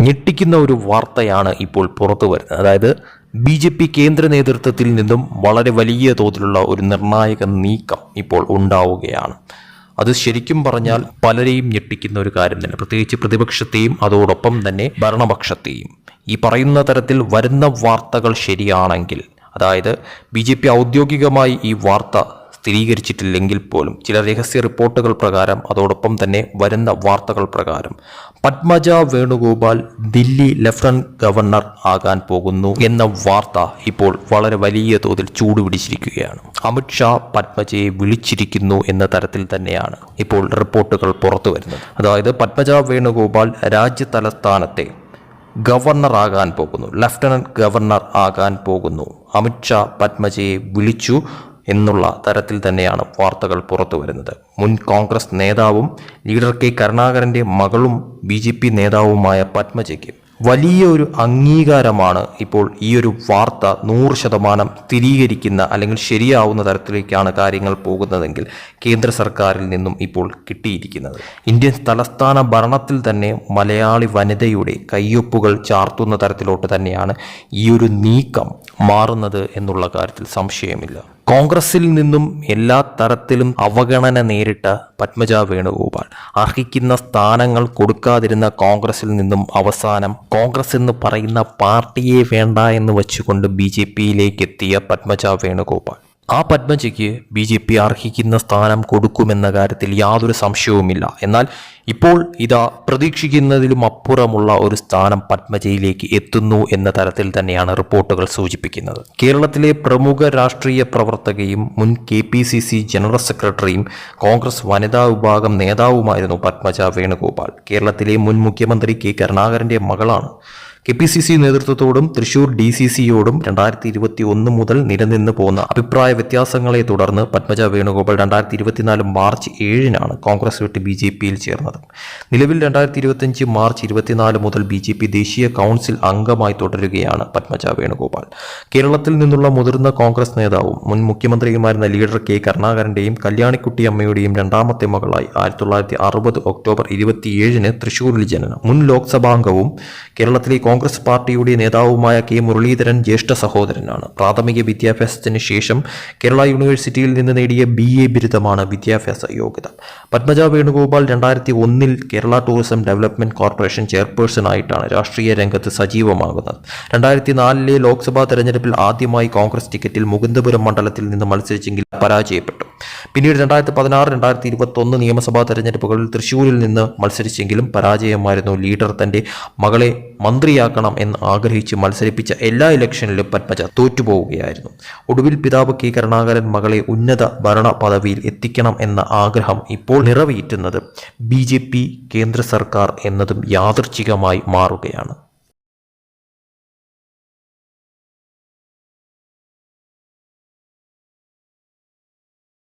ഞെട്ടിക്കുന്ന ഒരു വാർത്തയാണ് ഇപ്പോൾ പുറത്തു വരുന്നത്. അതായത് ബി ജെ പി കേന്ദ്ര നേതൃത്വത്തിൽ നിന്നും വളരെ വലിയ തോതിലുള്ള ഒരു നിർണായക നീക്കം ഇപ്പോൾ ഉണ്ടാവുകയാണ്. അത് ശരിക്കും പറഞ്ഞാൽ പലരെയും ഞെട്ടിക്കുന്ന ഒരു കാര്യം തന്നെ. പ്രത്യേകിച്ച് പ്രതിപക്ഷത്തെയും അതോടൊപ്പം തന്നെ ഭരണപക്ഷത്തെയും. ഈ പറയുന്ന തരത്തിൽ വരുന്ന വാർത്തകൾ ശരിയാണെങ്കിൽ അതായത് ബി ഔദ്യോഗികമായി ഈ വാർത്ത സ്ഥിരീകരിച്ചിട്ടില്ലെങ്കിൽ പോലും ചില രഹസ്യ റിപ്പോർട്ടുകൾ പ്രകാരം അതോടൊപ്പം തന്നെ വരുന്ന വാർത്തകൾ പ്രകാരം പത്മജ വേണുഗോപാൽ ദില്ലി ലഫ്റ്റനന്റ് ഗവർണർ ആകാൻ പോകുന്നു എന്ന വാർത്ത ഇപ്പോൾ വളരെ വലിയ തോതിൽ ചൂടുപിടിച്ചിരിക്കുകയാണ്. അമിത്ഷാ പത്മജയെ വിളിച്ചിരിക്കുന്നു എന്ന തരത്തിൽ തന്നെയാണ് ഇപ്പോൾ റിപ്പോർട്ടുകൾ പുറത്തു വരുന്നത്. അതായത് പത്മജ വേണുഗോപാൽ രാജ്യ തലസ്ഥാനത്തെ ഗവർണർ ആകാൻ പോകുന്നു ലഫ്റ്റനന്റ് ഗവർണർ ആകാൻ പോകുന്നു. അമിത്ഷാ പത്മജയെ വിളിച്ചു. എന്നുള്ള തരത്തിൽ തന്നെയാണ് വാർത്തകൾ പുറത്തു വരുന്നത്. മുൻ കോൺഗ്രസ് നേതാവും ലീഡർ കെ കരുണാകരന്റെ മകളും ബി ജെ പി നേതാവുമായ പത്മജയ്ക്ക് വലിയൊരു അംഗീകാരമാണ് ഇപ്പോൾ ഈ ഒരു വാർത്ത നൂറ് ശതമാനം സ്ഥിരീകരിക്കുന്ന അല്ലെങ്കിൽ ശരിയാവുന്ന തരത്തിലേക്കാണ് കാര്യങ്ങൾ പോകുന്നതെങ്കിൽ കേന്ദ്ര സർക്കാരിൽ നിന്നും ഇപ്പോൾ കിട്ടിയിരിക്കുന്നത്. ഇന്ത്യൻ തലസ്ഥാന ഭരണത്തിൽ തന്നെ മലയാളി വനിതയുടെ കയ്യൊപ്പുകൾ ചാർത്തുന്ന തരത്തിലോട്ട് തന്നെയാണ് ഈ ഒരു നീക്കം മാറുന്നത് എന്നുള്ള കാര്യത്തിൽ സംശയമില്ല. കോൺഗ്രസിൽ നിന്നും എല്ലാ തരത്തിലും അവഗണന നേരിട്ട പത്മജ വേണുഗോപാൽ. അർഹിക്കുന്ന സ്ഥാനങ്ങൾ കൊടുക്കാതിരുന്ന കോൺഗ്രസിൽ നിന്നും അവസാനം കോൺഗ്രസ് എന്ന് പറയുന്ന പാർട്ടിയെ വേണ്ട എന്ന് വെച്ചുകൊണ്ട് ബി ജെ പിയിലേക്ക് എത്തിയ പത്മജ വേണുഗോപാൽ. ആ പത്മജയ്ക്ക് ബി ജെ പി അർഹിക്കുന്ന സ്ഥാനം കൊടുക്കുമെന്ന കാര്യത്തിൽ യാതൊരു സംശയവുമില്ല. എന്നാൽ ഇപ്പോൾ ഇതാ പ്രതീക്ഷിക്കുന്നതിലും അപ്പുറമുള്ള ഒരു സ്ഥാനം പത്മജയിലേക്ക് എത്തുന്നു എന്ന തരത്തിൽ തന്നെയാണ് റിപ്പോർട്ടുകൾ സൂചിപ്പിക്കുന്നത്. കേരളത്തിലെ പ്രമുഖ രാഷ്ട്രീയ പ്രവർത്തകയും മുൻ കെ ജനറൽ സെക്രട്ടറിയും കോൺഗ്രസ് വനിതാ വിഭാഗം നേതാവുമായിരുന്നു പത്മജ വേണുഗോപാൽ. കേരളത്തിലെ മുൻ മുഖ്യമന്ത്രി കെ കരുണാകരന്റെ മകളാണ്. കെ പി സി സി നേതൃത്വത്തോടും തൃശൂർ ഡി സി സിയോടും രണ്ടായിരത്തി ഇരുപത്തി ഒന്ന് മുതൽ നിലനിന്ന് പോകുന്ന അഭിപ്രായ വ്യത്യാസങ്ങളെ തുടർന്ന് പത്മജ വേണുഗോപാൽ രണ്ടായിരത്തി ഇരുപത്തിനാല് മാർച്ച് ഏഴിനാണ് കോൺഗ്രസ് വിട്ട് ബി ജെ പിയിൽ ചേർന്നത്. നിലവിൽ രണ്ടായിരത്തി ഇരുപത്തിയഞ്ച് മാർച്ച് ഇരുപത്തിനാല് മുതൽ ബി ജെ പി ദേശീയ കൗൺസിൽ അംഗമായി തുടരുകയാണ് പത്മജ വേണുഗോപാൽ. കേരളത്തിൽ നിന്നുള്ള മുതിർന്ന കോൺഗ്രസ് നേതാവും മുൻ മുഖ്യമന്ത്രിയുമായിരുന്ന ലീഡർ കെ കരുണാകരന്റെയും കല്യാണിക്കുട്ടി അമ്മയുടെയും രണ്ടാമത്തെ മകളായി ആയിരത്തി തൊള്ളായിരത്തി അറുപത് ഒക്ടോബർ ഇരുപത്തിയേഴിന് തൃശൂരിൽ ജനനം. മുൻ ലോക്സഭാംഗവും കേരളത്തിലെ കോൺഗ്രസ് പാർട്ടിയുടെ നേതാവുമായ കെ മുരളീധരൻ ജ്യേഷ്ഠ സഹോദരനാണ്. പ്രാഥമിക വിദ്യാഭ്യാസത്തിന് ശേഷം കേരള യൂണിവേഴ്സിറ്റിയിൽ നിന്ന് നേടിയ ബി എ ബിരുദമാണ് വിദ്യാഭ്യാസ യോഗ്യത. പത്മജ വേണുഗോപാൽ രണ്ടായിരത്തി ഒന്നിൽ കേരള ടൂറിസം ഡെവലപ്മെന്റ് കോർപ്പറേഷൻ ചെയർപേഴ്സണായിട്ടാണ് രാഷ്ട്രീയ രംഗത്ത് സജീവമാകുന്നത്. രണ്ടായിരത്തി നാലിലെ ലോക്സഭാ തെരഞ്ഞെടുപ്പിൽ ആദ്യമായി കോൺഗ്രസ് ടിക്കറ്റിൽ മുകുന്ദപുരം മണ്ഡലത്തിൽ നിന്ന് മത്സരിച്ചെങ്കിൽ പരാജയപ്പെട്ടു. പിന്നീട് രണ്ടായിരത്തി പതിനാറ് രണ്ടായിരത്തി ഇരുപത്തി ഒന്ന് നിയമസഭാ തെരഞ്ഞെടുപ്പുകളിൽ തൃശ്ശൂരിൽ നിന്ന് മത്സരിച്ചെങ്കിലും പരാജയമായിരുന്നു ലീഡർ തന്റെ മകളെ മന്ത്രിയാക്കണം എന്ന് ആഗ്രഹിച്ച് മത്സരിപ്പിച്ച എല്ലാ ഇലക്ഷനിലും പത്മജ തോറ്റുപോവുകയായിരുന്നു. ഒടുവിൽ പിതാവ് കെ കരുണാകരൻ മകളെ ഉന്നത ഭരണ പദവിയിൽ എത്തിക്കണം എന്ന ആഗ്രഹം ഇപ്പോൾ നിറവേറ്റുന്നത് ബി കേന്ദ്ര സർക്കാർ എന്നതും യാദൃച്ഛികമായി മാറുകയാണ്.